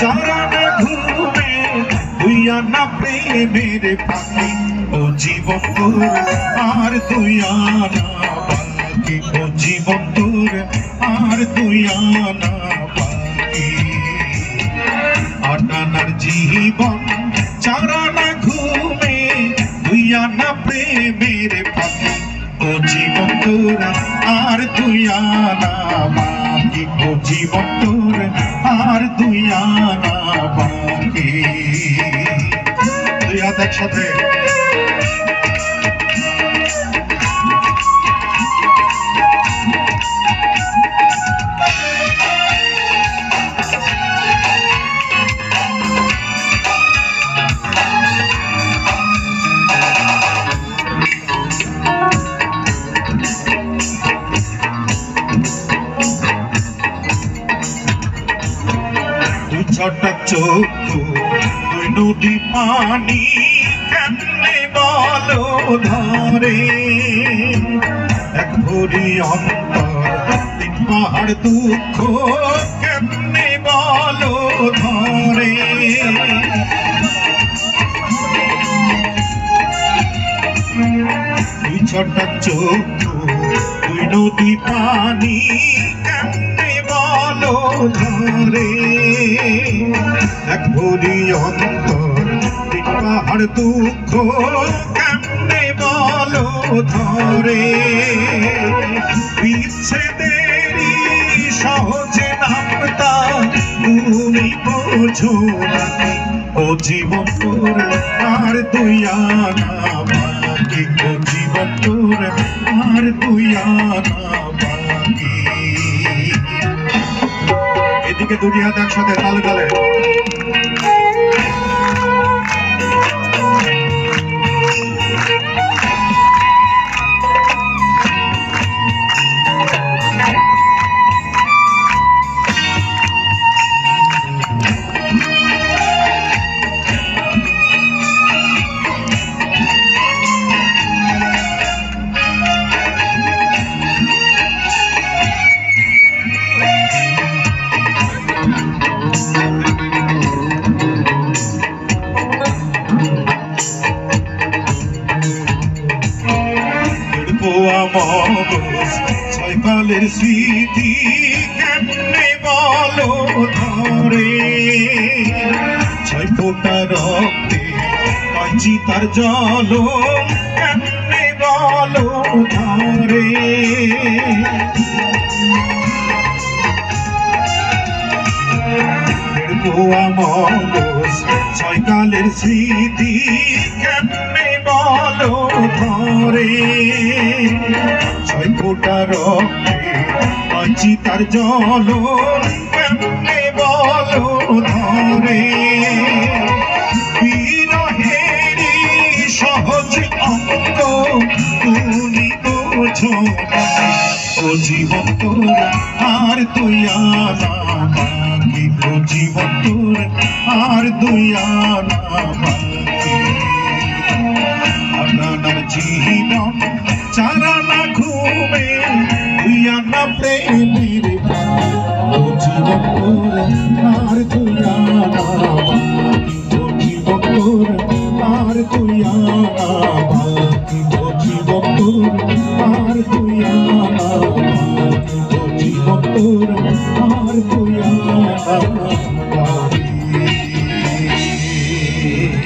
জীবন ঘুমে পাখি ও জীবন তোর আর ও জীবন তোর আর দুই আনা বাকি আটানার জীবন চারানা আনা বাকি জীবন তোর আর দুই আনা বাকি। দুই হাত একসাথে। চোখ নদী পানি ধরে এক ভরি অন্তর পাহাড় দুঃখ ধরে ছটা চোখ দুই নদী পানি কেমনে বলো ধরে? এক ভরি অন্তর পাহাড় দুঃখ, কেমনে বলো ধরে? বিচ্ছেদেরই সহজে নামতা, তুমি বোঝো ও জীবন তোর, আর দুই আনা বাকি। ও জীবন তোর, আর দুই আনা বাকি। এদিকে দুটি হাত একসাথে তালে তালে। মগজ ছয় কালের স্মৃতি কেমনে বলো ধরে? ছয় ফোটা রক্তে পাঁচি তার জল, কেমনে বলো ধরে? মগজ স্মৃতি কেমনে বলো ধরে ছয় ফোটা রক্তে পাঁচি তার জল। কেমনে বলো ধরে? সহজ অঙ্গ তুমি বোঝো। ও জীবন তোর, আর তুই আনা জীবন তোর, আর দুই আনা চারানা ঘুমে তুই আমরা প্রেমের